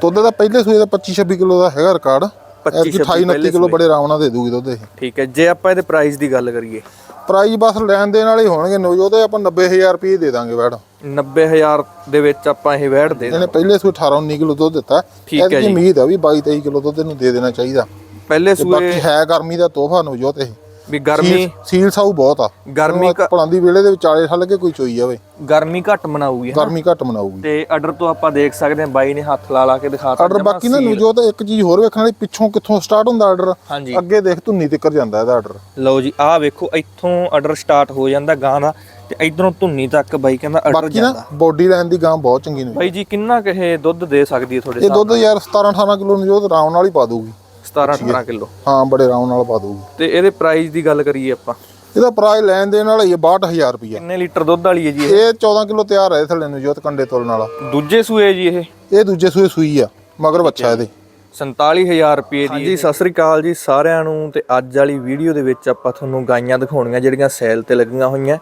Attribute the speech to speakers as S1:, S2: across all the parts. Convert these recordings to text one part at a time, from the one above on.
S1: ਦੁੱਧ ਦਾ ਪਹਿਲੇ ਸੂਏ ਦਾ 25 26 ਕਿਲੋ ਦਾ ਹੈਗਾ ਰਿਕਾਰਡ
S2: 25
S1: 28 29 ਕਿਲੋ ਬੜੇ ਆਰਾਮ ਨਾਲ ਦੇ ਦੂਗੀ ਦੁੱਧ ਇਹ।
S2: ਠੀਕ ਹੈ ਜੇ ਆਪਾਂ ਇਹਦੇ ਪ੍ਰਾਈਸ ਦੀ ਗੱਲ ਕਰੀਏ।
S1: ਪ੍ਰਾਈਸ ਬਸ ਲੈਣ ਦੇਣ ਵਾਲੇ ਹੋਣਗੇ ਨੋ ਉਹਦੇ ਆਪਾਂ 90000 ਰੁਪਏ ਦੇ ਦਾਂਗੇ ਵੈੜ।
S2: 90000 ਦੇ ਵਿੱਚ ਆਪਾਂ ਇਹ ਵੈੜ ਦੇ
S1: ਇਹਨੇ ਪਹਿਲੇ ਸੂਏ 18 19 ਕਿਲੋ ਦੁੱਧ ਦਿੱਤਾ।
S2: ਠੀਕ ਹੈ
S1: ਇਹਦੀ ਉਮੀਦ ਆ ਵੀ 22 23 ਕਿਲੋ ਦੁੱਧ ਇਹਨੂੰ ਦੇ ਦੇਣਾ ਚਾਹੀਦਾ।
S2: ਪਹਿਲੇ ਸੂਏ
S1: ਬਾਕੀ ਹੈ ਗਰਮੀ ਦਾ ਤੋਹਫਾ ਨਵਜੋਤ ਇਹ
S2: ਵੀ ਗਰਮੀ
S1: ਸੀਲ ਸਾਊ ਬਹੁਤ ਆ।
S2: ਗਰਮੀ
S1: ਪਲਾਂਦੀ ਵੇਲੇ ਦੇ ਵਿਚਾਲੇ ਠੱਲ ਕੇ ਕੋਈ ਚੋਈ ਜਾਵੇ।
S2: ਗਰਮੀ ਘੱਟ ਮਨਾਊਗੀ
S1: ਗਰਮੀ ਘੱਟ ਮਨਾਊਗੀ।
S2: ਤੇ ਆਰਡਰ ਤੋਂ ਆਪਾਂ ਦੇਖ ਸਕਦੇ ਹਾਂ ਬਾਈ ਨੇ ਹੱਥ ਲਾ ਲਾ ਕੇ ਦਿਖਾਤਾ
S1: ਆਰਡਰ ਬਾਕੀ ਨਾ ਨਵਜੋਤ ਇੱਕ ਚੀਜ਼ ਹੋਰ ਵੇਖਣ ਵਾਲੀ ਪਿੱਛੋਂ ਕਿੱਥੋਂ ਸਟਾਰਟ ਹੁੰਦਾ ਆਰਡਰ ਅੱਗੇ ਦੇਖ ਧੁੰਨੀ ਤਿੱਕਰ ਜਾਂਦਾ ਇਹਦਾ ਆਰਡਰ
S2: ਲਓ ਜੀ ਆਹ ਵੇਖੋ ਇੱਥੋਂ ਆਰਡਰ ਸਟਾਰਟ ਹੋ ਜਾਂਦਾ ਗਾਂ ਦਾ ਤੇ ਇਧਰੋਂ ਧੁੰਨੀ ਤੱਕ ਬਾਈ ਕਹਿੰਦਾ ਆਰਡਰ
S1: ਬਾਕੀ ਨਾ ਬੋਡੀ ਲਾਈਨ ਦੀ ਗਾਂ ਬਹੁਤ ਚੰਗੀ ਨੇ
S2: ਬਾਈ ਜੀ ਕਿੰਨਾ ਕੁ ਇਹ ਦੁੱਧ ਦੇ ਸਕਦੀ ਹੈ ਤੁਹਾਡੇ
S1: ਇਹ ਦੁੱਧ ਯਾਰ 17 18 ਕਿਲੋ ਨਵਜੋਤ ਆਰਾਮ ਨਾਲ ਹੀ ਪਾ ਦੂਗੀ
S2: 17 18 ਕਿਲੋ।
S1: ਹਾਂ ਬੜੇ ਆਰਾਮ ਨਾਲ ਪਾ ਦੂਗੀ
S2: ਤੇ ਇਹਦੇ ਪ੍ਰਾਈਸ ਦੀ ਗੱਲ ਕਰੀਏ ਆਪਾਂ।
S1: ਇਹਦਾ ਪ੍ਰਾਈਸ ਲੈਣ ਦੇਣ ਵਾਲਾ ਹੀ ਹੈ 62000 ਰੁਪਇਆ
S2: ਕਿੰਨੇ ਲੀਟਰ ਦੁੱਧ ਵਾਲੀ ਹੈ ਜੀ ਇਹ?
S1: ਇਹ 14 ਕਿਲੋ ਤਿਆਰ ਹੈ ਥੱਲੇ ਨਵਜੋਤ ਕੰਡੇ ਤੋਲਣ ਵਾਲਾ।
S2: ਦੂਜੇ ਸੂਏ ਜੀ ਇਹ?
S1: ਇਹ ਦੂਜੇ ਸੂਏ ਸੂਈ ਆ ਮਗਰ ਬੱਚਾ ਇਹਦੇ।
S2: 47000 ਰੁਪਏ ਦੀ ਜੀ। ਸਤਿ ਸ੍ਰੀ ਅਕਾਲ ਜੀ ਸਾਰਿਆਂ ਨੂੰ ਤੇ ਅੱਜ ਵਾਲੀ ਵੀਡੀਓ ਦੇ ਵਿੱਚ ਆਪਾਂ ਤੁਹਾਨੂੰ ਗਾਈਆਂ ਦਿਖਾਉਣੀਆਂ ਜਿਹੜੀਆਂ ਸੈਲ ਤੇ ਲੱਗੀਆਂ ਹੋਈਆਂ।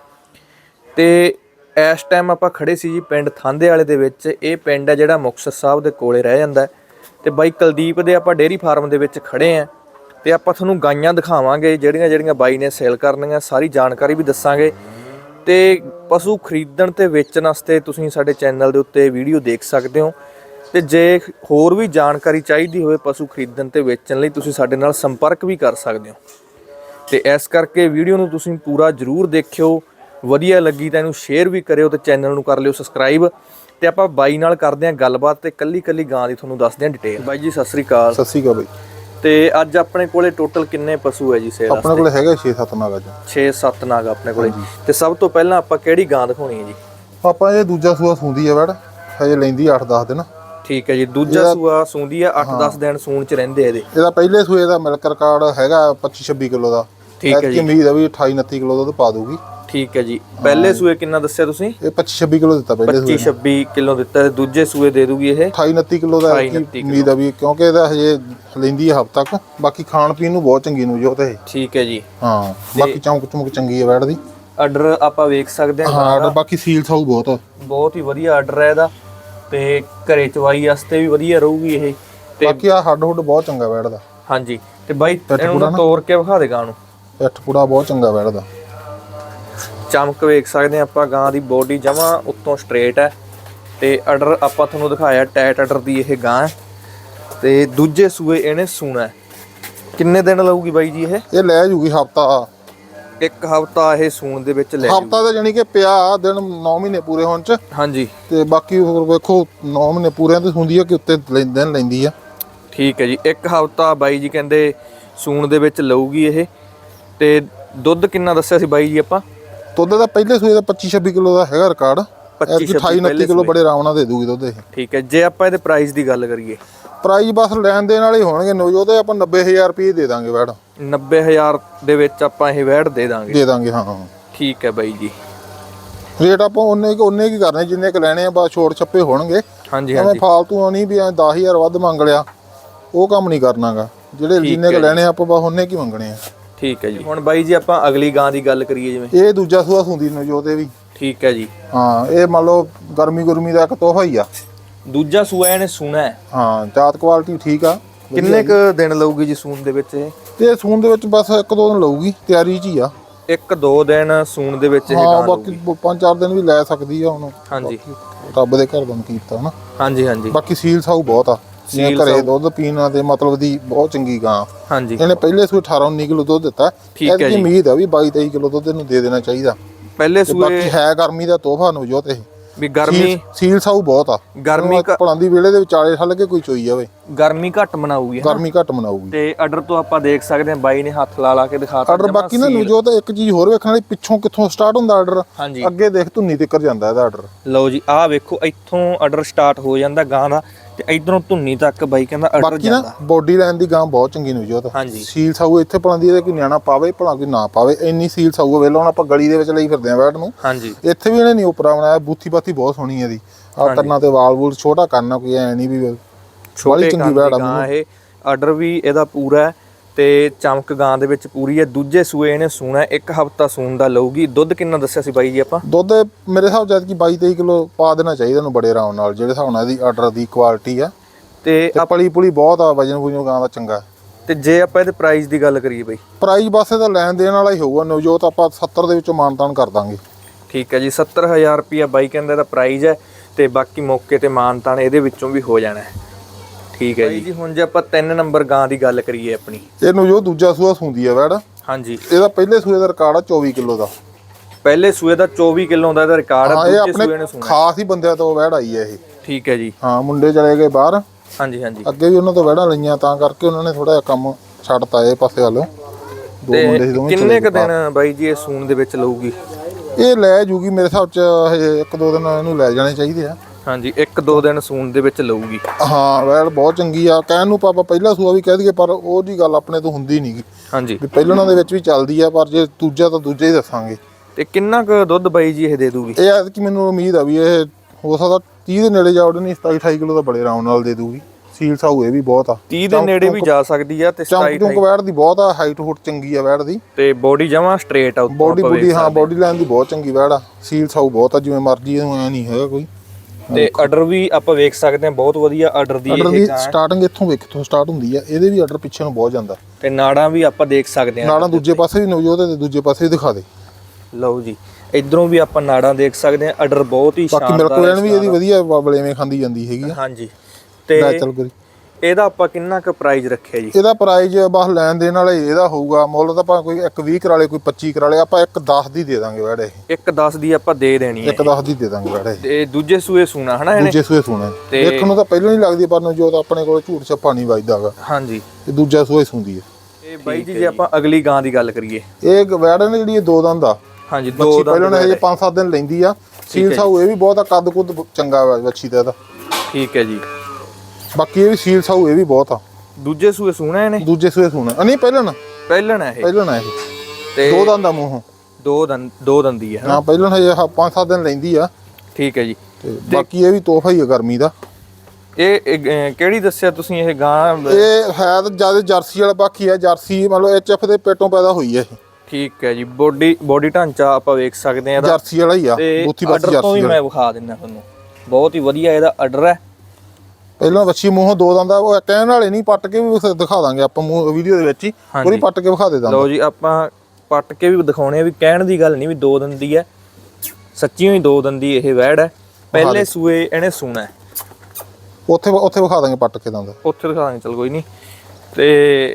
S2: ਤੇ ਇਸ ਟਾਈਮ ਆਪਾਂ ਖੜੇ ਸੀ ਜੀ ਪਿੰਡ ਥਾਂਦੇ ਵਾਲੇ ਦੇ ਵਿੱਚ। ਇਹ ਪਿੰਡ ਹੈ ਜਿਹੜਾ ਮੁਕਤਸਰ ਸਾਹਿਬ ਦੇ ਕੋਲੇ ਰਹਿ ਜਾਂਦਾ ਹੈ। ਤੇ ਬਾਈ ਕੁਲਦੀਪ ਦੇ ਆਪਾਂ ਡੇਅਰੀ ਫਾਰਮ ਦੇ ਵਿੱਚ ਖੜੇ ਆਂ ਤੇ ਆਪਾਂ ਤੁਹਾਨੂੰ ਗਾਈਆਂ ਦਿਖਾਵਾਂਗੇ, ਜਿਹੜੀਆਂ ਜਿਹੜੀਆਂ ਬਾਈ ਨੇ ਸੇਲ ਕਰਨੀਆਂ, ਸਾਰੀ ਜਾਣਕਾਰੀ ਵੀ ਦੱਸਾਂਗੇ। ਤੇ ਪਸ਼ੂ ਖਰੀਦਣ ਤੇ ਵੇਚਣ ਵਾਸਤੇ ਤੁਸੀਂ ਸਾਡੇ ਚੈਨਲ ਦੇ ਉੱਤੇ ਵੀਡੀਓ ਦੇਖ ਸਕਦੇ ਹੋ। ਤੇ ਜੇ ਹੋਰ ਵੀ ਜਾਣਕਾਰੀ ਚਾਹੀਦੀ ਹੋਵੇ ਪਸ਼ੂ ਖਰੀਦਣ ਤੇ ਵੇਚਣ ਲਈ, ਤੁਸੀਂ ਸਾਡੇ ਨਾਲ ਸੰਪਰਕ ਵੀ ਕਰ ਸਕਦੇ ਹੋ। ਤੇ ਇਸ ਕਰਕੇ ਵੀਡੀਓ ਨੂੰ ਤੁਸੀਂ ਪੂਰਾ ਜਰੂਰ ਦੇਖਿਓ। ਵਧੀਆ ਲੱਗੀ ਤਾਂ ਇਹਨੂੰ ਸ਼ੇਅਰ ਵੀ ਕਰਿਓ ਤੇ ਚੈਨਲ ਨੂੰ ਕਰ ਲਿਓ ਸਬਸਕ੍ਰਾਈਬ ਤੇ ਆਪਾਂ ਬਾਈ ਨਾਲ ਕਰਦੇ ਹਾਂ ਗੱਲਬਾਤ ਤੇ ਕੱਲੀ ਕੱਲੀ ਗਾਂ ਦੀ ਤੁਹਾਨੂੰ ਦੱਸਦੇ ਹਾਂ ਡਿਟੇਲ ਬਾਈ ਜੀ ਸਤਿ ਸ੍ਰੀ ਅਕਾਲ।
S1: ਸਤਿ ਸ਼੍ਰੀ ਅਕਾਲ ਬਈ।
S2: ਤੇ ਅੱਜ ਆਪਣੇ ਕੋਲੇ ਟੋਟਲ ਕਿੰਨੇ ਪਸ਼ੂ ਹੈ ਜੀ ਸੇਲ
S1: ਆਪਣੇ ਕੋਲ ਹੈਗਾ 6-7 ਨਾਗਾ ਜੀ।
S2: 6-7 ਨਾਗ ਆਪਣੇ ਕੋਲੇ। ਤੇ ਸਭ ਤੋਂ ਪਹਿਲਾਂ ਆਪਾਂ ਕਿਹੜੀ ਗਾਂ ਦਿਖਾਉਣੀ ਹੈ ਜੀ?
S1: ਆਪਾਂ ਇਹ ਦੂਜਾ ਸੂਆ ਸੁੰਦੀ ਆ ਵੜ ਹਜੇ ਲੈਂਦੀ 8-10 ਦਿਨ।
S2: ਠੀਕ ਹੈ ਜੀ ਦੂਜਾ ਸੂਆ ਸੂੰਦੀ ਆ 8-10 ਦਿਨ ਸੂਣ ਚ ਰਹਿੰਦੇ ਆ ਇਹਦੇ।
S1: ਇਹਦਾ ਪਹਿਲੇ ਸੂਏ ਦਾ ਮਿਲਕ ਰਿਕਾਰਡ ਹੈਗਾ 25-26 ਕਿਲੋ ਦਾ।
S2: ਠੀਕ ਹੈ
S1: ਐਤਕੀ ਉਮੀਦ ਆ ਵੀ 28-29 ਕਿਲੋ ਦੁੱਧ ਪਾ ਦੂਗੀ
S2: ਠੀਕ ਹੈ ਜੀ। ਪਹਿਲੇ ਸੂਏ ਕਿੰਨਾ ਦੱਸਿਆ ਤੁਸੀਂ?
S1: ਇਹ 25-26 ਕਿਲੋ ਦਿੱਤਾ ਪਹਿਲੇ ਸੂਏ
S2: 25-26 ਕਿਲੋ ਦਿੱਤਾ ਤੇ ਦੂਜੇ ਸੂਏ ਦੇ ਦੂਗੀ ਇਹ?
S1: 28-29 ਕਿਲੋ ਦਾ ਐਤਕੀ ਉਮੀਦ ਆ ਵੀ ਕਿਉਂਕਿ ਇਹਦਾ ਹਜੇ ਲੈਂਦੀ ਆ ਹਫ਼ਤਾ ਤੱਕ ਬਾਕੀ ਖਾਣ ਪੀਣ ਨੂੰ ਬਹੁਤ ਚੰਗੀ ਨੂੰ ਜੋ ਤੇ
S2: ਠੀਕ ਹੈ ਜੀ।
S1: ਹਾਂ ਬਾਕੀ ਚੌਂਕ ਚੁੰਕ ਚੰਗੀ ਆ ਵੜ ਦੀ।
S2: ਆਰਡਰ ਆਪਾਂ ਵੇਖ ਸਕਦੇ ਹਾਂ
S1: ਹਾਂ ਆਰਡਰ ਬਾਕੀ ਸੀਲ ਸਾਊ ਬਹੁਤ ਆ।
S2: ਬਹੁਤ ਹੀ ਵਧੀਆ ਆਰਡਰ ਹੈ ਇਹਦਾ। ਤੇ ਘਰੇ ਚਵਾਈ ਵਾਸਤੇ ਵੀ ਵਧੀਆ ਰਹੂਗੀ ਇਹ। ਤੇ
S1: ਬਾਕੀ ਆ ਹੱਡ ਹੁੱਡ ਬਹੁਤ ਚੰਗਾ ਵੜ ਦਾ
S2: ਹਾਂਜੀ। ਤੇ ਬਾਈ ਇਹਨੂੰ ਤੋੜ ਕੇ ਵਿਖਾ ਦੇ ਗਾਂ ਨੂੰ।
S1: ਪਿੱਠ ਪੂੜਾ ਬਹੁਤ ਚੰਗਾ ਵੜ ਦਾ
S2: ਚਮਕ ਵੇਖ ਸਕਦੇ ਹਾਂ ਆਪਾਂ ਗਾਂ ਦੀ ਬੋਡੀ ਜਮਾ ਉੱਤੋਂ ਸਟ੍ਰੇਟ ਹੈ। ਤੇ ਆਰਡਰ ਆਪਾਂ ਤੁਹਾਨੂੰ ਦਿਖਾਇਆ ਟੈਟ ਆਰਡਰ ਦੀ ਇਹ ਗਾਂ ਹੈ। ਤੇ ਦੂਜੇ ਸੂਏ ਇਹਨੇ ਸੂਣਾ। ਕਿੰਨੇ ਦਿਨ ਲਊਗੀ ਬਾਈ ਜੀ ਇਹ?
S1: ਇਹ ਲੈ ਜੂਗੀ ਹਫ਼ਤਾ।
S2: ਇੱਕ ਹਫਤਾ ਇਹ ਸੂਣ ਦੇ ਵਿੱਚ ਲੈ
S1: ਹਫ਼ਤਾ ਦਾ ਜਾਨੀ ਕਿ ਪਿਆ ਦਿਨ 9 ਮਹੀਨੇ ਪੂਰੇ ਹੋਣ ਚ।
S2: ਹਾਂਜੀ।
S1: ਤੇ ਬਾਕੀ ਹੋਰ ਵੇਖੋ 9 ਮਹੀਨੇ ਪੂਰਿਆਂ ਤੇ ਹੁੰਦੀ ਆ ਕਿ ਉੱਤੇ ਲੈ- ਦਿਨ ਲੈਂਦੀ ਆ।
S2: ਠੀਕ ਹੈ ਜੀ। ਇੱਕ ਹਫਤਾ ਬਾਈ ਜੀ ਕਹਿੰਦੇ ਸੂਣ ਦੇ ਵਿੱਚ ਲਊਗੀ ਇਹ। ਤੇ ਦੁੱਧ ਕਿੰਨਾ ਦੱਸਿਆ ਸੀ ਬਾਈ ਜੀ ਆਪਾਂ?
S1: ਦੁੱਧ ਦਾ ਪਹਿਲੇ ਸੂਏ ਦਾ 25 26 ਕਿਲੋ ਦਾ ਹੈਗਾ ਰਿਕਾਰਡ
S2: 25
S1: 28 29 ਕਿਲੋ ਬੜੇ ਆਰਾਮ ਨਾਲ ਦੇ ਦੂਗੀ ਦੁੱਧ ਇਹ।
S2: ਠੀਕ ਹੈ ਜੇ ਆਪਾਂ ਇਹਦੇ ਪ੍ਰਾਈਸ ਦੀ ਗੱਲ ਕਰੀਏ।
S1: ਪ੍ਰਾਈਸ ਬਸ ਲੈਣ ਦੇਣ ਵਾਲੇ ਹੋਣਗੇ ਨੋ ਉਹਦੇ ਆਪਾਂ 90000 ਰੁਪਏ ਦੇ ਦਾਂਗੇ ਵੈੜ।
S2: 90000 ਦੇ ਵਿੱਚ ਆਪਾਂ ਇਹ ਵੈੜ ਦੇ ਦਾਂਗੇ।
S1: ਦੇ ਦਾਂਗੇ ਹਾਂ।
S2: ਠੀਕ ਹੈ ਬਾਈ ਜੀ।
S1: ਰੇਟ ਆਪਾਂ ਉਹਨੇ ਕੁ ਉਹਨੇ ਕੀ ਕਰਨੇ ਜਿੰਨੇ ਕ ਲੈਣੇ ਆ ਬਸ ਛੋੜ ਛੱਪੇ ਹੋਣਗੇ।
S2: ਹਾਂਜੀ
S1: ਐਵੇਂ
S2: ਹਾਂਜੀ।
S1: ਫਾਲਤੂ ਨਹੀਂ ਵੀ ਐ 10000 ਵੱਧ ਮੰਗ ਲਿਆ ਉਹ ਕੰਮ ਨਹੀਂ ਕਰਨਾਗਾ। ਜਿਹੜੇ ਜਿੰਨੇ ਕ ਲੈਣੇ ਆ ਆਪਾਂ ਬਸ ਉਹਨੇ ਕੀ ਮੰਗਣੇ ਆ।
S2: ਠੀਕ ਹੈ ਜੀ। ਹੁਣ ਬਾਈ ਜੀ ਆਪਾਂ ਅਗਲੀ ਗਾਂ ਦੀ ਗੱਲ ਕਰੀਏ ਜਿਵੇਂ।
S1: ਇਹ ਦੂਜਾ ਸੂਆ ਸੁੰਦੀ ਨੂੰ ਜੋ ਤੇ ਵੀ।
S2: ਠੀਕ ਹੈ ਜੀ।
S1: ਹਾਂ ਇਹ ਮੰਨ ਲਓ ਗਰਮੀ ਗੁਰਮੀ ਦਾ ਇੱਕ ਤੋਹਫਾ ਹੀ ਆ।
S2: ਦੂਜਾ ਸੂਆ ਇਹਨੇ ਸੂਣਾ ਹੈ।
S1: ਹਾਂ ਜਾਤ ਕੁਆਲਿਟੀ ਠੀਕ ਆ।
S2: ਕਿੰਨੇ ਕ ਦਿਨ ਲਊਗੀ ਜੀ ਸੂਣ ਦੇ ਵਿੱਚ ਇਹ?
S1: ਤੇ ਸੂਣ ਦੇ ਵਿੱਚ ਬਸ ਇੱਕ ਦੋ ਦਿਨ ਲਊਗੀ ਤਿਆਰੀ 'ਚ ਹੀ ਆ।
S2: ਇੱਕ ਦੋ ਦਿਨ ਸੂਣ ਦੇ ਵਿੱਚ ਇਹ
S1: ਹਾਂ ਬਾਕੀ ਪੰਜ ਚਾਰ ਦਿਨ ਵੀ ਲੈ ਸਕਦੀ ਆ ਹੁਣ।
S2: ਹਾਂਜੀ।
S1: ਰੱਬ ਦੇ ਘਰ ਦਾ ਕੀਤਾ ਹਨਾ।
S2: ਹਾਂਜੀ ਹਾਂਜੀ।
S1: ਬਾਕੀ ਸੀਲ ਸਾਊ ਬਹੁਤ ਆ। ਜਿਵੇਂ
S2: ਸੀਲ
S1: ਘਰੇ ਦੁੱਧ ਪੀਣ ਦੇ ਮਤਲਬ ਦੀ ਬਹੁਤ ਚੰਗੀ ਗਾਂ।
S2: ਹਾਂਜੀ।
S1: ਇਹਨੇ ਪਹਿਲੇ ਸੂਏ 18 19 ਕਿਲੋ ਦੁੱਧ ਦਿੱਤਾ।
S2: ਠੀਕ ਹੈ
S1: ਇਹਦੀ ਉਮੀਦ ਆ ਵੀ 22 23 ਕਿਲੋ ਦੁੱਧ ਇਹਨੂੰ ਦੇ ਦੇਣਾ ਚਾਹੀਦਾ।
S2: ਪਹਿਲੇ
S1: ਤੇ
S2: ਸੂਏ
S1: ਬਾਕੀ ਹੈ ਗਰਮੀ ਦਾ ਤੋਹਫਾ ਨੂੰ ਜੋ ਤੇ।
S2: ਵੀ ਗਰਮੀ
S1: ਸੀਲ ਸਾਊ ਬਹੁਤ ਆ।
S2: ਗਰਮੀ
S1: ਪਲਾਂਦੀ ਵੇਲੇ ਦੇ ਵਿਚਾਲੇ ਠੱਲ ਕੇ ਕੋਈ ਚੋਈ ਜਾਵੇ।
S2: ਗਰਮੀ ਘੱਟ ਮਨਾਊਗੀ
S1: ਗਰਮੀ ਘੱਟ ਮਨਾਊਗੀ।
S2: ਤੇ ਆਰਡਰ ਤੋਂ ਆਪਾਂ ਦੇਖ ਸਕਦੇ ਹਾਂ ਬਾਈ ਨੇ ਹੱਥ ਲਾ ਲਾ ਕੇ ਦਿਖਾਤਾ
S1: ਆਰਡਰ ਬਾਕੀ ਨਾ ਜੋ ਤੇ ਇੱਕ ਚੀਜ਼ ਹੋਰ ਵੇਖਣ ਵਾਲੀ ਪਿੱਛੋਂ ਕਿੱਥੋਂ ਸਟਾਰਟ ਹੁੰਦਾ ਆਰਡਰ ਅੱਗੇ ਦੇਖ ਧੁੰਨੀ ਤਿੱਕਰ ਜਾਂਦਾ ਇਹਦਾ ਆਰਡਰ
S2: ਲਓ ਜੀ ਆਹ ਵੇਖੋ ਇੱਥੋਂ ਆਰਡਰ ਸਟਾਰਟ ਹੋ ਜਾਂਦਾ ਗਾਂ ਦਾ। ਤੇ ਇਧਰੋਂ ਧੁੰਨੀ ਤੱਕ ਬਾਈ ਕਹਿੰਦਾ ਆਰਡਰ
S1: ਬਾਕੀ ਨਾ ਬੋਡੀ ਲਾਈਨ ਦੀ ਗਾਂ ਬਹੁਤ ਚੰਗੀ ਨੂੰ ਜੋ
S2: ਹਾਂਜੀ।
S1: ਸੀਲ ਸਾਊ ਇੱਥੇ ਪਲਾਂਦੀ ਇਹਦੇ ਕੋਈ ਨਿਆਣਾ ਪਾਵੇ ਭਲਾ ਕੋਈ ਨਾ ਪਾਵੇ ਇੰਨੀ ਸੀਲ ਸਾਊ ਵੇਲੇ ਹੁਣ ਆਪਾਂ ਗਲੀ ਦੇ ਵਿੱਚ ਲਈ ਫਿਰਦੇ ਆਂ ਬੈਠ ਨੂੰ।
S2: ਹਾਂਜੀ।
S1: ਇੱਥੇ ਵੀ ਇਹਨੇ ਨਹੀਂ ਉਪਰਾ ਬਣਾਇਆ ਬੂਥੀ ਬਾਥੀ ਬਹੁਤ ਸੋਹਣੀ ਇਹਦੀ। ਆ ਟੰਨਾਂ ਤੇ ਵਾਲ ਵੂਲ ਛੋਟਾ ਕਰਨਾ ਕੋਈ ਐ ਨਹੀਂ ਵੀ
S2: ਛੋਟੇ
S1: ਚੰਗੀ
S2: ਕੰਨ
S1: ਆ
S2: ਦੀ ਗਾਂ ਇਹ। ਆਰਡਰ ਵੀ ਇਹਦਾ ਪੂਰਾ ਹੈ। ਤੇ ਚਮਕ ਗਾਂ ਦੇ ਵਿੱਚ ਪੂਰੀ ਹੈ। ਦੂਜੇ ਸੂਏ ਇਹਨੇ ਸੂਣਾ ਇੱਕ ਹਫਤਾ ਸੂਣ ਦਾ ਲਊਗੀ। ਦੁੱਧ ਕਿੰਨਾ ਦੱਸਿਆ ਸੀ ਬਾਈ ਜੀ ਆਪਾਂ?
S1: ਦੁੱਧ ਮੇਰੇ ਹਿਸਾਬ ਜਦ ਕਿ 22 23 ਕਿਲੋ ਪਾ ਦੇਣਾ ਚਾਹੀਦਾ ਇਹਨੂੰ ਬੜੇ ਆਰਾਮ ਨਾਲ ਜਿਹੜੇ ਹਿਸਾਬ ਨਾਲ ਇਹਦੀ ਆਰਡਰ ਦੀ ਕੁਆਲਿਟੀ ਆ।
S2: ਤੇ
S1: ਤੇ ਪਲੀ ਪੁਲੀ ਬਹੁਤ ਆ ਵਜਨ ਵੁਜਨ ਗਾਂ ਦਾ ਚੰਗਾ।
S2: ਤੇ ਜੇ ਆਪਾਂ ਇਹਦੇ ਪ੍ਰਾਈਸ ਦੀ ਗੱਲ ਕਰੀਏ ਬਈ?
S1: ਪ੍ਰਾਈਸ ਬਸ ਇਹਦਾ ਲੈਣ ਦੇਣ ਵਾਲਾ ਹੀ ਹੋਊਗਾ। ਨਵਜੋਤ ਆਪਾਂ 70 ਦੇ ਵਿੱਚੋਂ ਮਾਨਤਾਨ ਕਰ ਦਾਂਗੇ।
S2: ਠੀਕ ਹੈ ਜੀ 70000 ਰੁਪਿਆ ਬਾਈ ਕਹਿੰਦਾ ਦਾ ਪ੍ਰਾਈਸ ਹੈ ਤੇ ਬਾਕੀ ਮੌਕੇ ਤੇ ਮਾਨਤਾਨ ਇਹਦੇ ਵਿੱਚੋਂ ਵੀ ਹੋ ਜਾਣਾ ਹੈ। ਠੀਕ ਹੈ ਜੀ। ਹੁਣ ਜੇ ਆਪਾਂ 3 ਨੰਬਰ ਗਾਂ ਦੀ ਗੱਲ ਕਰੀਏ ਆਪਣੀ।
S1: ਇਹ ਨਵਜੋਤ ਦੂਜਾ ਸੂਆ ਸੁੰਦੀ ਆ ਵੈੜ।
S2: ਹਾਂਜੀ।
S1: ਇਹਦਾ ਪਹਿਲੇ ਸੂਏ ਦਾ ਰਿਕਾਰਡ ਆ 24 ਕਿਲੋ ਦਾ।
S2: ਪਹਿਲੇ ਸੂਏ ਦਾ 24 ਕਿਲੋ ਦਾ ਇਹਦਾ ਰਿਕਾਰਡ
S1: ਹੈ ਇਹ
S2: ਦੂਜੇ ਸੂਏ ਨੇ ਸੁਣਾ
S1: ਖਾਸ ਹੀ ਬੰਦਿਆਂ ਤੋਂ ਵੈੜ ਆਈ ਹੈ ਇਹ।
S2: ਠੀਕ ਹੈ ਜੀ।
S1: ਹਾਂ ਮੁੰਡੇ ਚਲੇ ਗਏ ਬਾਹਰ।
S2: ਹਾਂਜੀ ਹਾਂਜੀ।
S1: ਅੱਗੇ ਵੀ ਉਹਨਾਂ ਤੋਂ ਵੈੜਾਂ ਲਈਆਂ ਤਾਂ ਕਰਕੇ ਉਹਨਾਂ ਨੇ ਥੋੜਾ ਜਿਹਾ ਕੰਮ ਛੱਡਤਾ ਇਹ ਪਾਸੇ ਵੱਲ। ਦੋ ਮੁੰਡੇ ਸੀ ਦੋਵੇਂ
S2: ਕਿੰਨੇ ਕ ਦਿਨ ਬਾਈ ਜੀ ਇਹ ਸੂਣ ਦੇ ਵਿੱਚ ਲਊਗੀ?
S1: ਇਹ ਲੈ ਜੂਗੀ ਮੇਰੇ ਹਿਸਾਬ ਚ ਹਜੇ ਇੱਕ ਦੋ ਦਿਨ ਇਹਨੂੰ ਲੈ ਜਾਣੇ ਚਾਹੀਦੇ ਆ।
S2: ਹਾਂਜੀ 1-2 ਦਿਨ ਸੂਣ ਦੇ ਵਿੱਚ ਲਊਗੀ।
S1: ਹਾਂ ਵੈੜ ਬਹੁਤ ਚੰਗੀ ਆ। ਕਹਿਣ ਨੂੰ ਪਾਪਾ ਪਹਿਲਾ ਸੂਆ ਵੀ ਕਹਿ ਦਈਏ ਪਰ ਉਹ ਜੀ ਗੱਲ ਆਪਣੇ ਤੋਂ ਹੁੰਦੀ ਨਹੀਂਗੀ
S2: ਹਾਂਜੀ।
S1: ਵੀ ਪਹਿਲਣਾ ਦੇ ਵਿੱਚ ਵੀ ਚੱਲਦੀ ਆ ਪਰ ਜੇ ਦੂਜਾ ਤਾਂ ਦੂਜਾ ਹੀ ਦੱਸਾਂਗੇ।
S2: ਤੇ ਕਿੰਨਾ ਕ ਦੁੱਧ ਬਾਈ ਜੀ ਇਹ ਦੇ ਦੂਗੀ?
S1: ਇਹ ਐ ਕਿ ਮੈਨੂੰ ਉਮੀਦ ਆ ਵੀ ਇਹ ਹੋ ਸਕਦਾ 30 ਦੇ ਨੇੜੇ ਜਾ ਉਡਣੀ 27 28 ਕਿਲੋ ਦਾ ਬੜੇ ਆਰਾਮ ਨਾਲ ਦੇ ਦੂਗੀ। ਸੀਲ ਸਾਊ ਇਹ ਵੀ ਬਹੁਤ ਆ।
S2: 30 ਦੇ ਨੇੜੇ ਵੀ ਜਾ ਸਕਦੀ ਆ ਤੇ
S1: ਚੌਂਕ
S2: 27
S1: ਚੌਂਕ ਵੈੜ ਦੀ ਬਹੁਤ ਆ ਹਾਈਟ ਹੁੱਟ ਚੰਗੀ ਆ ਵੈੜ ਦੀ।
S2: ਤੇ ਬੋਡੀ ਜਮਾ ਸਟ੍ਰੇਟ ਆ
S1: ਬੋਡੀ ਬੁੱਡੀ ਹਾਂ ਬੋਡੀ ਲਾਈਨ ਦੀ ਬਹੁਤ ਚੰਗੀ ਵੈੜ ਆ। ਸੀਲ ਸਾਊ ਬਹੁਤ ਆ ਜਿਵੇਂ ਮਰਜ਼ੀ ਇਹਨੂੰ ਐ ਨਹੀਂ ਹੈਗਾ ਕੋਈ।
S2: ਤੇ ਆਰਡਰ ਵੀ ਆਪਾਂ ਵੇਖ ਸਕਦੇ ਹਾਂ ਬਹੁਤ ਵਧੀਆ ਆਰਡਰ ਦੀ
S1: ਆਰਡਰ ਦੀ। ਸਟਾਰਟਿੰਗ ਇੱਥੋਂ ਵੇਖ ਕਿੱਥੋਂ ਸਟਾਰਟ ਹੁੰਦੀ ਆ ਇਹਦੇ ਵੀ ਆਰਡਰ ਪਿੱਛੇ ਨੂੰ ਬਹੁਤ ਜਾਂਦਾ।
S2: ਤੇ ਨਾੜਾਂ ਵੀ ਆਪਾਂ ਦੇਖ ਸਕਦੇ ਹਾਂ
S1: ਨਾਲਾਂ ਦੂਜੇ ਪਾਸੇ ਵੀ ਨਵਜੋਤ ਤੇ ਦੂਜੇ ਪਾਸੇ ਵੀ ਦਿਖਾ ਦੇ।
S2: ਲਓ ਜੀ ਇਧਰੋਂ ਵੀ ਆਪਾਂ ਨਾੜਾਂ ਦੇਖ ਸਕਦੇ ਹਾਂ ਆਰਡਰ ਬਹੁਤ ਹੀ
S1: ਬਾਕੀ
S2: ਸ਼ਾਨਦਾਰ
S1: ਮਿਲਕ
S2: ਹੈ
S1: ਵੈਨ ਵੀ ਇਹਦੀ ਵਧੀਆ ਬਲੇਵੇਂ ਖਾਂਦੀ ਜਾਂਦੀ ਹੈਗੀ ਆ।
S2: ਹਾਂਜੀ ਤੇ ਇਹਦਾ ਆਪਾਂ ਕਿੰਨਾ ਕੁ ਪ੍ਰਾਈਸ ਰੱਖਿਆ ਜੀ?
S1: ਇਹਦਾ ਪ੍ਰਾਈਜ਼ ਬਸ ਲੈਣ ਦੇਣ ਵਾਲਾ ਹੀ ਇਹਦਾ ਹੋਊਗਾ। ਮੁੱਲ ਤਾਂ ਆਪਾਂ ਕੋਈ ਇੱਕ 20 ਕਰਾ ਲੇ ਕੋਈ 25 ਕਰਾ ਲੇ ਆਪਾਂ ਇੱਕ 10 ਦੀ ਦੇ ਦਾਂਗੇ ਵੈੜ
S2: ਇੱਕ 10 ਦੀ ਆਪਾਂ ਦੇ ਦੇਣੀ ਹੈ।
S1: ਇੱਕ 10 ਦੀ ਦੇ ਦਾਂਗੇ ਵੈੜ
S2: ਤੇ ਦੂਜੇ ਸੂਏ ਸੂਣਾ ਹਨਾ ਇਹਨੇ?
S1: ਦੂਜੇ ਸੂਏ ਸੂਣਾ।
S2: ਤੇ-
S1: ਦੇਖਣ ਨੂੰ ਤਾਂ ਪਹਿਲਾਂ ਨਹੀਂ ਲੱਗਦੀ ਪਰ ਨਵਜੋਤ ਆਪਣੇ ਕੋਲ ਝੂਠ ਛੱਪਾ ਨਹੀਂ ਵੱਜਦਾਗਾ।
S2: ਹਾਂਜੀ।
S1: ਇਹ ਦੂਜਾ ਹੀ ਸੁੰਦੀ ਹੈ।
S2: ਇਹ ਬਾਈ ਜੀ ਜੇ ਆਪਾਂ ਅਗਲੀ ਗਾਂ ਦੀ ਗੱਲ ਕਰੀਏ।
S1: ਇਹ ਵੈੜ ਨੇ ਜਿਹੜੀ ਇਹ ਦੋ ਦੰਦ ਆ।
S2: ਹਾਂਜੀ
S1: ਦੋ
S2: ਦੋ
S1: ਪਹਿਲਾਂ ਨੇ ਇਹ 5-7 ਦਿਨ ਲੈਂਦੀ ਆ। ਸੀਲ ਸਾਊ ਇਹ ਵੀ ਬਹੁਤ ਆ ਕੱਦ ਕੁੱਦ ਚੰਗਾ ਵਾ ਵੱਛੀ ਦਾ ਇਹਦਾ।
S2: ਠੀਕ ਹੈ ਜੀ।
S1: ਬਾਕੀ ਇਹ ਵੀ ਸੀਲ ਸਾਊ ਇਹ ਵੀ ਬਹੁਤ ਆ।
S2: ਦੂਜੇ ਸੂਏ ਸੂਣਾ ਇਹਨੇ?
S1: ਦੂਜੇ ਸੂਏ ਸੂਣਾ। ਆ ਨਹੀਂ ਪਹਿਲਾਂ ਨਾ
S2: ਪਹਿਲਣ ਹੈ ਇਹ।
S1: ਪਹਿਲਾਂ ਨਾ ਇਹ।
S2: ਤੇ
S1: ਦੋ ਦੰਦ ਆ ਮੂੰਹੋਂ।
S2: ਦੋ ਦੰਦ ਦੋ ਦੰਦੀ ਹੈ ਹਨਾ?
S1: ਹਾਂ ਪਹਿਲਾਂ ਹਜੇ 5-7 ਦਿਨ ਲੈਂਦੀ ਆ।
S2: ਠੀਕ ਹੈ ਜੀ।
S1: ਤੇ ਬਾਕੀ ਇਹ ਵੀ ਤੋਹਫਾ ਹੀ ਆ ਗਰਮੀ ਦਾ।
S2: ਇਹ ਇਹ, ਅਹ, ਕਿਹੜੀ ਦੱਸਿਆ ਤੁਸੀਂ ਇਹ ਗਾਂ?
S1: ਇਹ ਹੈ ਤਾਂ ਜ਼ਿਆਦਾ ਜਰਸੀ ਵਾਲਾ ਬਾਕੀ ਆ ਜਰਸੀ ਮਤਲਬ ਐਚਐਫ ਦੇ ਪੇਟੋਂ ਪੈਦਾ ਹੋਈ ਹੈ ਇਹ।
S2: ਠੀਕ ਹੈ ਜੀ। ਬੋਡੀ ਬੋਡੀ ਢਾਂਚਾ ਆਪਾਂ ਵੇਖ ਸਕਦੇ ਹਾਂ ਇਹਦਾ।
S1: ਜਰਸੀ ਵਾਲਾ ਹੀ ਆ।
S2: ਤੇ
S1: ਬੂਥੀ ਬਾਤੀ
S2: ਆਰਡਰ ਤੋਂ ਵੀ
S1: ਜਰਸੀ ਵਾਲਾ।
S2: ਮੈਂ ਵਿਖਾ ਦਿੰਦਾ ਤੁਹਾਨੂੰ। ਬਹੁਤ ਹੀ ਵਧੀਆ ਇਹਦਾ ਆਰਡਰ ਹੈ।
S1: ਪਹਿਲਾਂ ਵੱਛੀ ਮੂੰਹੋਂ ਦੋ ਦੰਦ ਆ ਉਹ ਕਹਿਣ ਵਾਲੇ ਨਹੀਂ ਪੱਟ ਕੇ ਵੀ ਦਿਖਾ ਦਾਂਗੇ ਆਪਾਂ ਮੂੰਹ ਵੀਡੀਓ ਦੇ ਵਿੱਚ ਹੀ। ਪੂਰੀ ਪੱਟ ਕੇ ਵਿਖਾ ਦੇ ਦਾਂਗੇ।
S2: ਲਓ ਜੀ ਆਪਾਂ ਪੱਟ ਕੇ ਵੀ ਦਿਖਾਉਣੇ ਆ ਵੀ ਕਹਿਣ ਦੀ ਗੱਲ ਨਹੀਂ ਵੀ ਦੋ ਦੰਦੀ ਹੈ ਸੱਚੀਓ ਹੀ ਦੋ ਦੰਦੀ ਇਹ ਵੈੜ ਹੈ ਪਹਿਲੇ ਸੂਏ ਇਹਨੇ ਸੂਣਾ ਹੈ।
S1: ਉੱਥੇ ਉੱਥੇ ਵਿਖਾ ਦਾਂਗੇ ਪੱਟ ਕੇ ਦੰਦ।
S2: ਉੱਥੇ ਦਿਖਾਵਾਂਗੇ ਚਲ ਕੋਈ ਨਹੀਂ। ਤੇ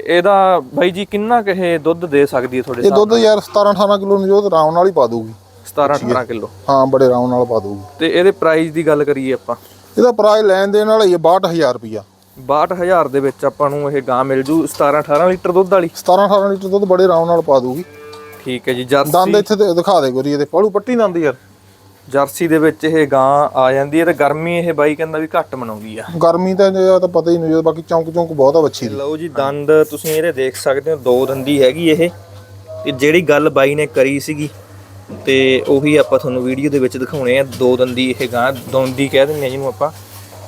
S2: ਇਹਦਾ ਬਾਈ ਜੀ ਕਿੰਨਾ ਕੁ ਇਹ ਦੁੱਧ ਦੇ ਸਕਦੀ ਹੈ ਤੁਹਾਡੇ
S1: ਇਹ ਦੁੱਧ ਯਾਰ 17 18 ਕਿਲੋ ਨੂੰ ਜੋ ਆਰਾਮ ਨਾਲ ਹੀ ਪਾ ਦੂਗੀ
S2: 17 18 ਕਿਲੋ।
S1: ਹਾਂ ਬੜੇ ਆਰਾਮ ਨਾਲ ਪਾ ਦੂਗੀ
S2: ਤੇ ਇਹਦੇ ਪ੍ਰਾਈਸ ਦੀ ਗੱਲ ਕਰੀਏ ਆਪਾਂ।
S1: ਇਹਦਾ ਪ੍ਰਾਈਸ ਲੈਣ ਦੇਣ ਵਾਲਾ ਹੀ ਹੈ 62000 ਰੁਪਿਆ
S2: 62000 ਦੇ ਵਿੱਚ ਆਪਾਂ ਨੂੰ ਇਹ ਗਾਂ ਮਿਲ ਜੂ 17 18 ਲੀਟਰ ਦੁੱਧ ਵਾਲੀ।
S1: 17 18 ਲੀਟਰ ਦੁੱਧ ਬੜੇ ਆਰਾਮ ਨਾਲ ਪਾ ਦੂਗੀ।
S2: ਠੀਕ ਹੈ ਜੀ ਜਰਸੀ
S1: ਦੰਦ ਇੱਥੇ ਤੇ ਦਿਖਾ ਦੇ ਗੋਰੀ ਇਹਦੇ ਪਾਲੂ ਪੱਟੀ ਦੰਦ ਯਾਰ।
S2: ਜਰਸੀ ਦੇ ਵਿੱਚ ਇਹ ਗਾਂ ਆ ਜਾਂਦੀ ਹੈ ਤੇ ਗਰਮੀ ਇਹ ਬਾਈ ਕਹਿੰਦਾ ਵੀ ਘੱਟ ਮਨਾਉਂਦੀ ਆ।
S1: ਗਰਮੀ ਤਾਂ ਇਹ ਤਾਂ ਪਤਾ ਹੀ ਨਹੀਂ ਬਾਕੀ ਚੌਂਕ ਚੌਂਕ ਬਹੁਤ ਆ ਵੱਛੀ ਦੀ।
S2: ਲਓ ਜੀ ਦੰਦ ਤੁਸੀਂ ਇਹਦੇ ਦੇਖ ਸਕਦੇ ਹੋ ਦੋ ਦੰਦੀ ਹੈਗੀ ਇਹ। ਤੇ ਜਿਹੜੀ ਗੱਲ ਬਾਈ ਨੇ ਕਰੀ ਸੀਗੀ ਤੇ ਉਹੀ ਆਪਾਂ ਤੁਹਾਨੂੰ ਵੀਡੀਓ ਦੇ ਵਿੱਚ ਦਿਖਾਉਣੇ ਆ ਦੋ ਦੰਦੀ ਇਹ ਗਾਂ ਦੰਦੀ ਕਹਿ ਦਿੰਦੇ ਆ ਜਿਹਨੂੰ ਆਪਾਂ।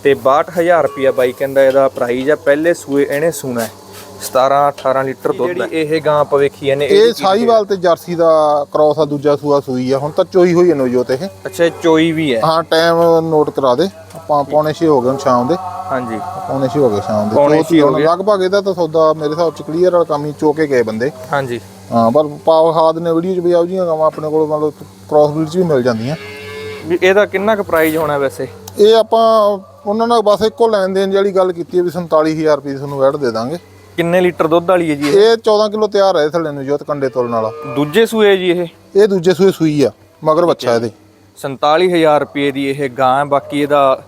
S2: ਤੇ 62000 ਰੁਪਿਆ ਬਾਈ ਕਹਿੰਦਾ ਇਹਦਾ ਪ੍ਰਾਈਸ ਆ ਪਹਿਲੇ ਸੂਏ ਇਹਨੇ ਸੂਣਾ ਹੈ। 17 18 ਲੀਟਰ ਦੁੱਧ ਹੈ। ਇਹ ਗਾਂ ਆਪਾਂ ਵੇਖੀ ਇਹਨੇ
S1: ਇਹ ਸਾਈਵਾਲ ਤੇ ਜਰਸੀ ਦਾ ਕ੍ਰਾਸ ਆ ਦੂਜਾ ਸੂਆ ਸੂਈ ਆ। ਹੁਣ ਤਾਂ ਚੋਈ ਹੋਈ ਹੈ ਨਵਜੋਤ ਇਹ।
S2: ਅੱਛਾ ਚੋਈ ਵੀ ਹੈ।
S1: ਹਾਂ ਟਾਈਮ ਨੋਟ ਕਰਾ ਦੇ। ਆਪਾਂ ਪੌਣੇ 6 ਹੋ ਗਏ ਹੁਣ ਸ਼ਾਮ ਦੇ।
S2: ਹਾਂਜੀ।
S1: ਪੌਣੇ 6 ਹੋ ਗਏ ਸ਼ਾਮ ਦੇ।
S2: ਪੌਣੇ ਹੋ ਗਏ।
S1: ਲਗਭਗ ਇਹਦਾ ਤਾਂ ਸੌਦਾ ਮੇਰੇ ਹਿਸਾਬ ਚ ਕਲੀਅਰ ਵਾਲਾ ਕੰਮ ਹੀ ਚੋਕੇ ਗਏ ਬੰਦੇ।
S2: ਹਾਂਜੀ।
S1: ਹਾਂ ਪਰ ਪਾਵ ਖਾਦ ਨੇ ਵੀਡੀਓ ਚ ਵੀ ਆਉ ਜੀਆਂ ਗਾਵਾਂ ਆਪਣੇ ਕੋਲ ਮਤਲਬ ਕ੍ਰਾਸ ਬਰੀਡ ਚ ਵੀ ਮਿਲ ਜਾਂਦੀਆਂ।
S2: ਵੀ ਇਹਦਾ ਕਿੰਨਾ ਕੁ ਪ੍ਰਾਈਸ ਹੋਣਾ ਵੈਸੇ?
S1: ਇਹ ਆਪਾਂ ਉਹਨਾਂ ਨਾਲ ਬਸ ਇੱਕੋ ਲੈਣ ਦੇਣ ਵਾਲੀ ਗੱਲ ਕੀਤੀ ਹੈ ਵੀ 47000 ਰੁਪਏ ਤੁਹਾਨੂੰ ਵੈਟ ਦੇ ਦਾਂਗੇ।
S2: ਕਿੰਨੇ ਲੀਟਰ ਦੁੱਧ ਵਾਲੀ ਹੈ ਜੀ ਇਹ?
S1: ਇਹ 14 ਕਿਲੋ ਤਿਆਰ ਹੈ ਥੱਲੇ ਨੂੰ ਜੋਤ ਕੰਡੇ ਤੋਲਣ ਵਾਲਾ।
S2: ਦੂਜੇ ਸੂਏ ਜੀ ਇਹ?
S1: ਇਹ ਦੂਜੇ ਸੂਏ ਸੂਈ ਆ ਮਗਰ ਬੱਚਾ ਇਹਦੇ।
S2: 47000 ਰੁਪਏ ਦੀ ਇਹ ਗਾਂ ਹੈ ਬਾਕੀ ਇਹਦਾ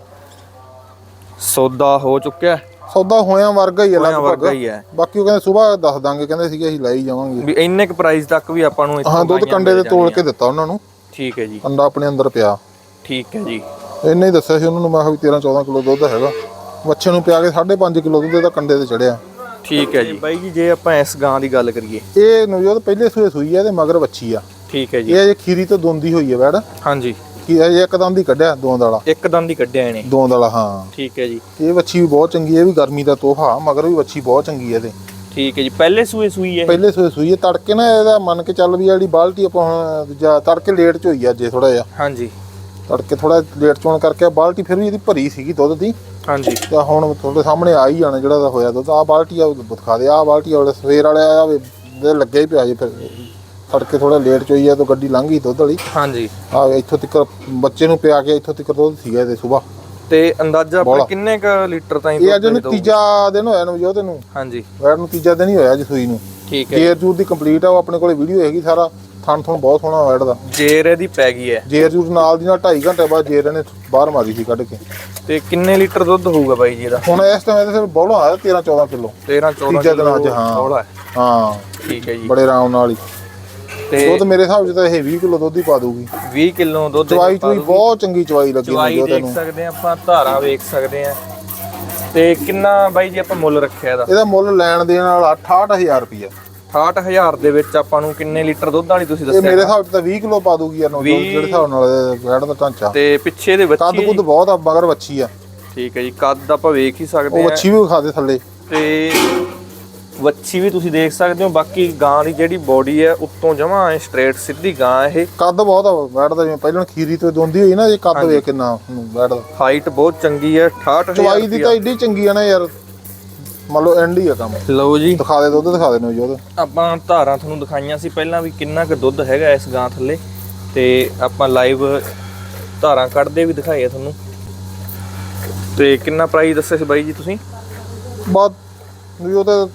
S2: ਸੌਦਾ ਹੋ ਚੁੱਕਿਆ ਹੈ।
S1: ਸੌਦਾ ਹੋਇਆ ਵਰਗਾ ਹੀ ਹੈ
S2: ਹੋਇਆ
S1: ਲਗਭਗ।
S2: ਵਰਗਾ ਹੀ ਹੈ।
S1: ਬਾਕੀ ਉਹ ਕਹਿੰਦੇ ਸਵੇਰ ਦੱਸ ਦਾਂਗੇ ਕਹਿੰਦੇ ਸੀਗੇ ਅਸੀਂ ਲੈ ਹੀ ਜਾਵਾਂਗੇ।
S2: ਵੀ ਇੰਨੇ ਕ ਪ੍ਰਾਈਸ ਤੱਕ ਵੀ ਆਪਾਂ ਨੂੰ ਇੱਥੋਂ
S1: ਹਾਂ ਦੁੱਧ
S2: ਗਾਈਆਂ
S1: ਕੰਡੇ
S2: ਮਿਲ
S1: ਦੇ ਤੋਲ। ਕੇ ਦਿੱਤਾ ਉਹਨਾਂ ਨੂੰ।
S2: ਠੀਕ ਹੈ ਜੀ।
S1: ਅੰਡਾ ਆਪਣੇ ਅੰਦਰ ਪਿਆ।
S2: ਠੀਕ ਹੈ ਜੀ।
S1: ਇੰਨੇ ਹੀ ਦੱਸਿਆ ਸੀ ਉਹਨਾਂ ਨੂੰ ਮੈਂ ਕਿਹਾ ਵੀ 13 14 ਕਿਲੋ ਦੁੱਧ ਹੈਗਾ। ਬੱਚੇ ਨੂੰ ਪਿਆ ਕੇ 5.5 ਕਿਲੋ ਦੁੱਧ ਇਹਦਾ ਕੰਡੇ ਤੇ ਚੜਿਆ।
S2: ਠੀਕ ਹੈ ਜੀ। ਬਾਈ ਜੀ ਜੇ ਆਪਾਂ ਇਸ ਗਾਂ ਦੀ ਗੱਲ ਕਰੀਏ।
S1: ਇਹ ਨਵਜੋਤ ਪਹਿਲੇ ਸੂਏ ਸੂਈ ਆ ਤੇ ਮਗਰ ਬੱਚੀ ਆ।
S2: ਠੀਕ ਹੈ ਜੀ।
S1: ਇਹ ਅਜੇ ਖੀਰੀ ਤੋਂ ਦੋਂਦੀ ਹੋਈ ਹੈ ਵੈੜ।
S2: ਹਾਂਜੀ।
S1: ਕੀ ਅਜੇ ਇੱਕਦਮ ਦੀ ਕੱਢਿਆ ਦੋਂਦ ਵਾਲਾ
S2: ਇੱਕ ਦੰਦ ਹੀ ਕੱਢਿਆ ਇਹਨੇ।
S1: ਦੋਂਦ ਵਾਲਾ ਹਾਂ।
S2: ਠੀਕ ਹੈ ਜੀ।
S1: ਇਹ ਵੱਛੀ ਵੀ ਬਹੁਤ ਚੰਗੀ ਹੈ ਇਹ ਵੀ ਗਰਮੀ ਦਾ ਤੋਹਫਾ ਮਗਰ ਵੀ ਵੱਛੀ ਬਹੁਤ ਚੰਗੀ ਹੈ ਇਹਦੇ।
S2: ਠੀਕ ਹੈ ਜੀ ਪਹਿਲੇ ਸੂਏ ਸੂਈ ਹੈ ਇਹ?
S1: ਪਹਿਲੇ ਸੂਏ ਸੂਈ ਹੈ ਤੜਕੇ ਨਾ ਇਹਦਾ ਮੰਨ ਕੇ ਚੱਲ ਵੀ ਜਿਹੜੀ ਬਾਲਟੀ ਆਪਾਂ ਹੁਣ ਦੂਜਾ ਤੜਕੇ ਲੇਟ ਚ ਹੋਈ ਆ ਜੇ ਥੋੜਾ ਜਿਹਾ।
S2: ਹਾਂਜੀ।
S1: ਤੜਕੇ ਥੋੜਾ ਲੇਟ ਚੋਣ ਕਰਕੇ ਬਾਲਟੀ ਫਿਰ ਵੀ ਇਹਦੀ ਭਰੀ ਸੀਗੀ ਦੁੱਧ ਦੀ।
S2: ਹਾਂਜੀ।
S1: ਤੇ ਹੁਣ ਤੁਹਾਡੇ ਸਾਹਮਣੇ ਆ ਹੀ ਜਾਣਾ ਜਿਹੜਾ ਦਾ ਹੋਇਆ ਦੁੱਧ। ਆ ਬਾਲਟੀ ਆ ਦਿਖਾ ਦੇ ਆ ਬਾਲਟੀ ਵਾਲੇ ਸਵੇਰ ਵਾਲੇ ਆ ਲੱਗੇ ਹੀ ਪਿਆ ਜੀ ਫਿਰ। ਤੜਕੇ ਥੋੜਾ ਲੇਟ ਚੋਈ ਆ ਤਾਂ ਗੱਡੀ ਲੰਘ ਗਈ ਦੁੱਧ ਵਾਲੀ।
S2: ਹਾਂਜੀ।
S1: ਆ ਇੱਥੋਂ ਤੱਕ ਬੱਚੇ ਨੂੰ ਪਿਆ ਕੇ ਇੱਥੋਂ ਤੱਕ ਦੁੱਧ ਸੀਗਾ ਇਹਦੇ ਸਵੇਰ।
S2: ਤੇ ਅੰਦਾਜ਼ਾ। ਆਪਣੇ ਕਿੰਨੇ ਕ ਲੀਟਰ ਤਾਈਂ
S1: ਇਹ ਅੱਜ ਨੂੰ? ਤੀਜਾ ਦਿਨ ਹੋਇਆ ਨੂੰ ਜੋ ਤੈਨੂੰ
S2: ਹਾਂਜੀ।
S1: ਵੈੜ ਨੂੰ ਤੀਜਾ ਦਿਨ ਹੀ ਹੋਇਆ ਜੀ ਸੂਈ ਨੂੰ।
S2: ਠੀਕ ਹੈ।
S1: ਜੇਰ ਜੂਰ ਦੀ ਕੰਪਲੀਟ ਆ ਉਹ ਆਪਣੇ ਕੋਲੇ ਵੀਡੀਓ ਹੈਗੀ ਸਾਰਾ। ਥਣ ਥਣ ਬਹੁਤ ਸੋਹਣਾ ਵੈੜ ਦਾ।
S2: ਜੇਰ ਇਹਦੀ ਪੈ ਗਈ ਹੈ।
S1: ਜੇਰ ਜੂਰ ਨਾਲ ਦੀ ਨਾਲ 2.5 ਘੰਟੇ ਬਾਅਦ ਜੇਰ ਇਹਨੇ ਬਾਹਰ ਮਾਰੀ ਸੀ ਕੱਢ ਕੇ।
S2: ਤੇ ਕਿੰਨੇ ਲੀਟਰ ਦੁੱਧ ਹੋਊਗਾ ਬਾਈ ਜੀ ਇਹਦਾ?
S1: ਹੁਣ ਇਸ ਟਾਈਮ ਇਹਦੇ ਸਿਰ ਬੌਲਾ ਆਇਆ 13 14 ਕਿਲੋ।
S2: 13 14
S1: ਤੀਜਾ ਦਿਨ ਅੱਜ, ਹੈ।
S2: ਹਾਂ। ਠੀਕ ਹੈ ਜੀ।
S1: ਬੜੇ ਆਰਾਮ ਨਾਲ ਹੀ।
S2: ਤੇ
S1: ਦੁੱਧ ਮੇਰੇ ਹਿਸਾਬ 'ਚ ਤਾਂ ਇਹ 20 ਕਿਲੋ ਦੁੱਧ ਹੀ ਪਾ ਦੂਗੀ
S2: 20 ਕਿਲੋ ਦੁੱਧ
S1: ਚਵਾਈ ਚੁਈ ਬਹੁਤ ਚੰਗੀ ਚਵਾਈ ਲੱਗੀ
S2: ਚਵਾਈ
S1: ਮੈਨੂੰ ਜੋ
S2: ਦੇਖ ਸਕਦੇ ਆ ਆਪਾਂ ਧਾਰਾਂ ਵੇਖ ਸਕਦੇ ਆ। ਤੇ ਕਿੰਨਾ ਬਾਈ ਜੀ ਆਪਾਂ ਮੁੱਲ ਰੱਖਿਆ ਇਹਦਾ?
S1: ਇਹਦਾ ਮੁੱਲ ਲੈਣ ਦੇਣ ਨਾਲ 68000 ਰੁਪਇਆ
S2: 68000 ਦੇ ਵਿੱਚ ਆਪਾਂ ਨੂੰ ਕਿੰਨੇ ਲੀਟਰ ਦੁੱਧ ਵਾਲੀ ਤੁਸੀਂ
S1: ਇਹ
S2: ਦੱਸਿਆ
S1: ਮੇਰੇ ਹਿਸਾਬ 'ਚ ਤਾਂ 20 ਕਿਲੋ ਪਾ ਦੂਗੀ ਯਾਰ ਨੌਜਵਾਨ ਜਿਹੜੇ ਹਿਸਾਬ ਨਾਲ ਵੈੜ ਦਾ ਢਾਂਚਾ।
S2: ਤੇ ਪਿੱਛੇ ਦੇ
S1: ਕੱਦ
S2: ਬੱਚੀ
S1: ਕੁੱਦ ਬਹੁਤ ਆ ਮਗਰ ਵੱਛੀ ਆ।
S2: ਠੀਕ ਹੈ ਜੀ ਕੱਦ ਆਪਾਂ ਵੇਖ ਹੀ ਸਕਦੇ
S1: ਉਹ
S2: ਆ।
S1: ਵੱਛੀ ਵੀ ਵਿਖਾ ਦੇ ਥੱਲੇ।
S2: ਤੇ ਵੱਛੀ ਵੀ ਤੁਸੀਂ ਦੇਖ ਸਕਦੇ ਹੋ ਬਾਕੀ ਗਾਂ ਦੀ ਜਿਹੜੀ ਬੋਡੀ ਹੈ ਉੱਤੋਂ ਜਮਾ ਸਟ੍ਰੇਟ ਸਿੱਧੀ ਗਾਂ ਇਹ।
S1: ਕੱਦ ਬਹੁਤ ਆ ਵੈੜ ਦਾ ਜਿਵੇਂ ਪਹਿਲਾਂ ਖੀਰੀ ਤੋਂ ਦੋਂਦੀ ਹੋਈ ਨਾ ਇਹ ਕੱਦ ਵੇਖ ਕਿੰਨਾ ਵੈੜ ਦਾ।
S2: ਹਾਈਟ ਬਹੁਤ ਚੰਗੀ ਹੈ 68000
S1: ਚਵਾਈ ਦੀ ਤਾਂ ਏਡੀ ਚੰਗੀ ਆ ਨਾ ਯਾਰ ਮੰਨ ਲਓ ਐਂਡ ਹੀ ਆ ਕੰਮ।
S2: ਲਓ ਜੀ।
S1: ਦਿਖਾ ਦੇ ਦੁੱਧ ਦਿਖਾ ਦੇ ਨੌਜੋਤ
S2: ਆਪਾਂ ਧਾਰਾਂ ਤੁਹਾਨੂੰ ਦਿਖਾਈਆਂ ਸੀ ਪਹਿਲਾਂ ਵੀ ਕਿੰਨਾ ਕੁ ਦੁੱਧ ਹੈਗਾ ਇਸ ਗਾਂ ਥੱਲੇ। ਤੇ ਆਪਾਂ ਲਾਈਵ ਧਾਰਾਂ ਕੱਢਦੇ ਵੀ ਦਿਖਾਏ ਆ ਤੁਹਾਨੂੰ। ਤੇ ਕਿੰਨਾ ਪ੍ਰਾਈਸ ਦੱਸਿਆ ਸੀ ਬਾਈ ਜੀ ਤੁਸੀਂ?
S1: ਬਾਅਦ ਵੀ ਉਹ ਤਾਂ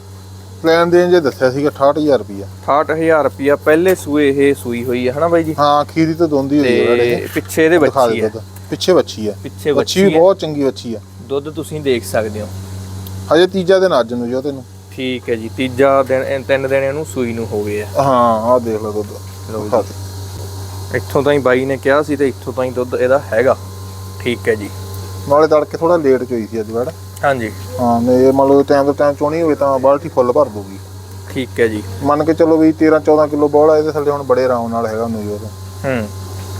S1: ਪਲਾਨ ਦੇਣ ਜੇ ਦੱਸਿਆ ਸੀਗਾ 68000 ਰੁਪਇਆ
S2: 68000 ਰੁਪਿਆ ਪਹਿਲੇ ਸੂਏ ਇਹ ਸੂਈ ਹੋਈ ਹੈ ਹਨਾ ਬਾਈ ਜੀ?
S1: ਹਾਂ ਖੀਰੀ ਤੋਂ ਦੋਂਦੀ ਹੋਈ ਆ ਵੈੜ
S2: ਤੇ ਪਿੱਛੇ ਇਹਦੇ ਬੱਚੀ
S1: ਦੇ
S2: ਹੈ
S1: ਦੁੱਧ ਪਿੱਛੇ ਵੱਛੀ ਆ।
S2: ਪਿੱਛੇ
S1: ਵੀ
S2: ਬੱਚੀ ਹੈ
S1: ਬਹੁਤ ਚੰਗੀ ਵੱਛੀ ਆ।
S2: ਦੁੱਧ ਤੁਸੀਂ ਦੇਖ ਸਕਦੇ ਹੋ।
S1: ਹਜੇ ਤੀਜਾ ਦਿਨ ਅੱਜ ਨੂੰ ਜੋ ਤੈਨੂੰ।
S2: ਠੀਕ ਹੈ ਜੀ ਤੀਜਾ ਦਿਨ ਤਿੰਨ ਦਿਨ ਇਹਨੂੰ ਸੂਈ ਨੂੰ ਹੋ ਗਏ ਆ।
S1: ਹਾਂ ਆਹ ਦੇਖ ਦੁੱਧ।
S2: ਲਓ
S1: ਦਿਖਾ ਦੇ।
S2: ਇੱਥੋਂ ਤਾਂ ਹੀ ਬਾਈ ਨੇ ਕਿਹਾ ਸੀ ਤੇ ਇੱਥੋਂ ਤਾਂ ਹੀ ਦੁੱਧ ਇਹਦਾ ਹੈਗਾ। ਠੀਕ ਹੈ ਜੀ।
S1: ਨਾਲੇ ਤੜਕੇ ਥੋੜਾ ਲੇਟ ਚੋਈ ਸੀ ਅੱਜ ਵੈੜ।
S2: ਹਾਂਜੀ।
S1: ਹਾਂ ਨੇ ਲਓ ਟਾਈਮ ਤੋਂ ਟਾਈਮ ਚੋਣੀ ਹੋਵੇ ਤਾਂ ਬਾਲਟੀ ਫੁੱਲ ਭਰ ਦੂਗੀ
S2: ਠੀਕ ਹੈ ਜੀ।
S1: ਮੰਨ ਕੇ ਚੱਲੋ ਵੀ 13 14 ਕਿਲੋ ਬੋਲਾ ਇਹਦੇ ਥੱਲੇ ਹੁਣ ਬੜੇ ਆਰਾਮ ਨਾਲ ਹੈਗਾ ਜੋ
S2: ਹੂੰ।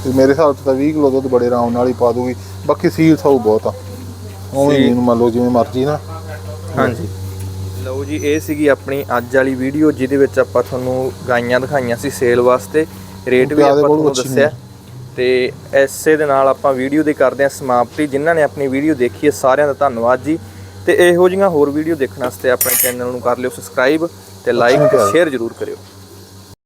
S1: ਤੇ ਮੇਰੇ ਹਿਸਾਬ 'ਚ ਤਾਂ 20 ਕਿਲੋ ਦੁੱਧ ਬੜੇ ਆਰਾਮ ਨਾਲ ਹੀ ਪਾ ਦੂਗੀ ਬਾਕੀ ਸੀਲ ਸਾਊ ਬਹੁਤ ਆ। ਉਵੇਂ ਨਹੀਂ ਮੰਨ ਲਓ ਜਿਵੇਂ ਮਰਜ਼ੀ ਨਾ।
S2: ਹਾਂਜੀ। ਲਓ ਜੀ ਇਹ ਸੀਗੀ ਆਪਣੀ ਅੱਜ ਵਾਲੀ ਵੀਡੀਓ ਜਿਹਦੇ ਵਿੱਚ ਆਪਾਂ ਤੁਹਾਨੂੰ ਗਾਈਆਂ ਦਿਖਾਈਆਂ ਸੀ ਸੇਲ ਵਾਸਤੇ। ਰੇਟ ਵੀ ਆਪਾਂ ਤੁਹਾਨੂੰ ਦੱਸਿਆ। ਤੇ ਐਸੇ ਦੇ ਨਾਲ ਆਪਾਂ ਵੀਡੀਓ ਦੀ ਕਰਦੇ ਹਾਂ ਸਮਾਪਤੀ। ਜਿਨ੍ਹਾਂ ਨੇ ਆਪਣੀ ਵੀਡੀਓ ਦੇਖੀ ਹੈ ਸਾਰਿਆਂ ਦਾ ਧੰਨਵਾਦ ਜੀ। ਤੇ ਇਹੋ ਜਿਹੀਆਂ ਹੋਰ ਵੀਡੀਓ ਦੇਖਣ ਵਾਸਤੇ ਆਪਣੇ ਚੈਨਲ ਨੂੰ ਕਰ ਲਿਓ ਸਬਸਕ੍ਰਾਈਬ ਤੇ ਲਾਈਕ ਤੇ ਸ਼ੇਅਰ ਜ਼ਰੂਰ ਕਰਿਓ।